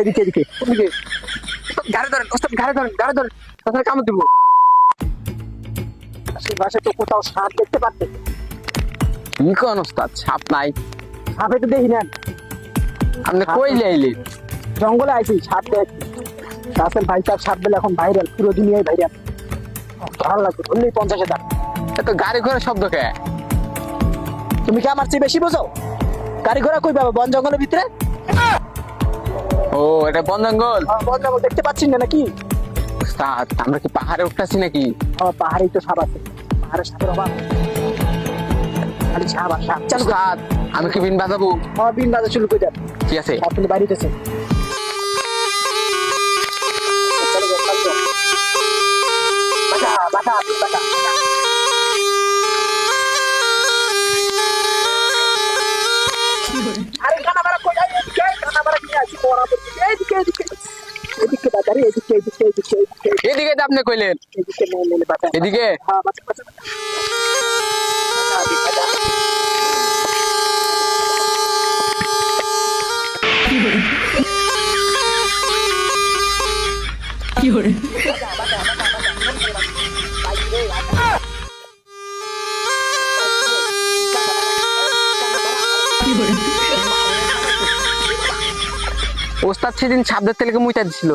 এদিকে সাপ কই জঙ্গলে আইছি ছাপ দেখছি ভাই সাহেব সাপ দিলে এখন ভাইরাল পুরো দুনিয়ায় ভাইরাল। ধরার লাগবে ধরলেই পঞ্চাশ হাজার। গাড়ি ঘোড়া শব্দ কে? তুমি কি আমার চেয়ে বেশি বোঝো? গাড়ি ঘোড়া কই পাবো? বন জঙ্গলের ভিতরে? ও এটা বন জঙ্গল? বন জঙ্গল দেখতে পাচ্ছি না নাকি? আমরা কি পাহাড়ে উঠতেছি নাকি? পাহাড়েই তো সাপ আছে। পাহাড়ে সাপের অভাব। খালি সাপ আর সাপ। চালু কর। আমি কি বিন বাজাবো? আমার বিন বাজে শুরু করে দেন ঠিক আছে? আপনি বাড়িতেছে। বাজা, বাজা, বাজা, আরে গানা বাড়া কই যায়? এদিকে, গানা বাড়া নিয়ে আসি, দিকে, এদিকে, এদিকে। এদিকে বাজা রে, এদিকে, এদিকে, এদিকে, এদিকে, এদিকে তো আপনি কইলেন এদিকে হ্যাঁ, বাজা, বাজা। বাজা, বাজা। ওস্তাদ সেদিন সাপ ধরতে লেগে মুইতা দিছিল।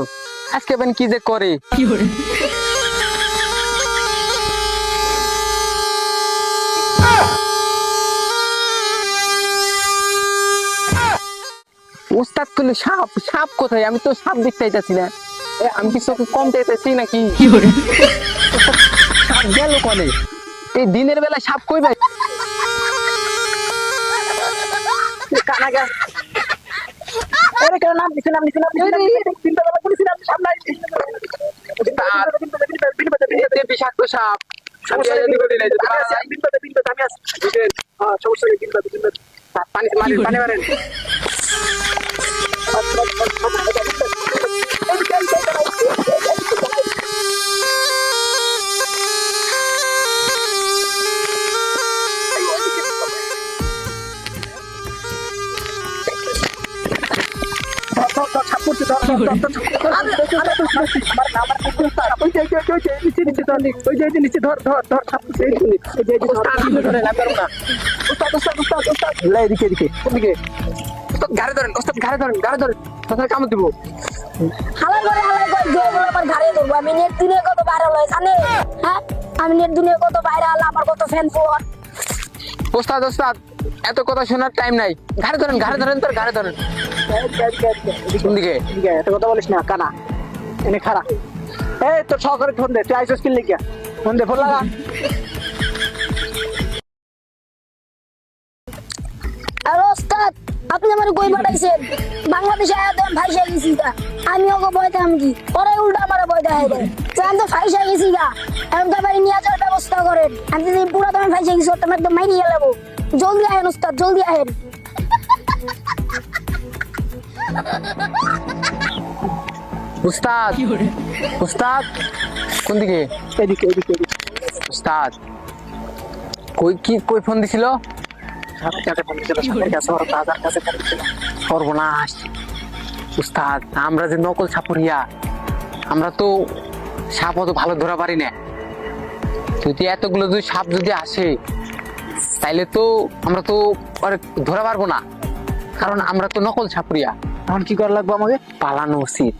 আজকে বেন কি যে করে? ওস্তাদ করলে সাপ সাপ কোথায়? আমি তো সাপ দেখতে চাইতেছি না। আমি কি চোখে কম চাইতেছি নাকি? সাপ গেল কনে? এই দিনের বেলা সাপ কই ভাই? কানা গেছে আরে কেন নাম দিছিলাম দিছিলাম বেলা পুলিশ নাম সামনে বিষাক্ত সাপ। যায়, পানি পানি পানি মারেন। দিব ঘাড়ে ধরবো আমি নেট দুনিয়া কত ভাইরাল হয় জানে আমি নেট দুনিয়া কত ভাইরাল আমার কত ফ্যান ফলোয়ার ওস্তাদ ওস্তাদ, এত কথা শোনার টাইম নাই। গাড়ি ধরেন গাড়ি ধরেন, তোর গাড়ি ধরেন। কোন দিকে এত কথা বলিস না কানা। এনে খারা এই তোর সহকারে ফোন দে তুই আইসস কিনলে গিয়া ফোন দে ফোন লাগা। আর ওস্তাদ আপনি আমার কই পাঠাইছেন। বাংলাদেশে আয়া দেন ফাইসা গেছি গা। আমি ওকে বয়তে আমি কি? ওরা উল্টা আমার বয় দেখাই দেয় তো আমি তো ফাইসা গেছি গা। এখন তো বাড়ি নিয়ে যাওয়ার ব্যবস্থা করেন। আমি যদি পুরো তোমার ফাইসা গেছি ওটা একদম মাইরিয়ে লেবো জলদি আহেন ওস্তাদ জলদি আহেন। উস্তাদ। উস্তাদ কোন দিকে? এদিকে এদিকে উস্তাদ কই কি কই ফোন দিছিল? সর্বনাশ। উস্তাদ আমরা যে নকল সাপুরিয়া আমরা তো সাপ অত ভালো ধরা পারি না। যদি এতগুলো যদি সাপ যদি আসে তাইলে তো আমরা তো আর ধরা পারব না। কারণ আমরা তো নকল সাপুরিয়া এখন কি করা লাগবে আমাকে? পালানো উচিত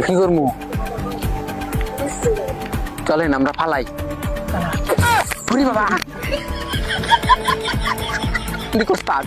কি করব? চলেন, আমরা ফালাই। ঘুরি বাবা! দিক ওস্তাদ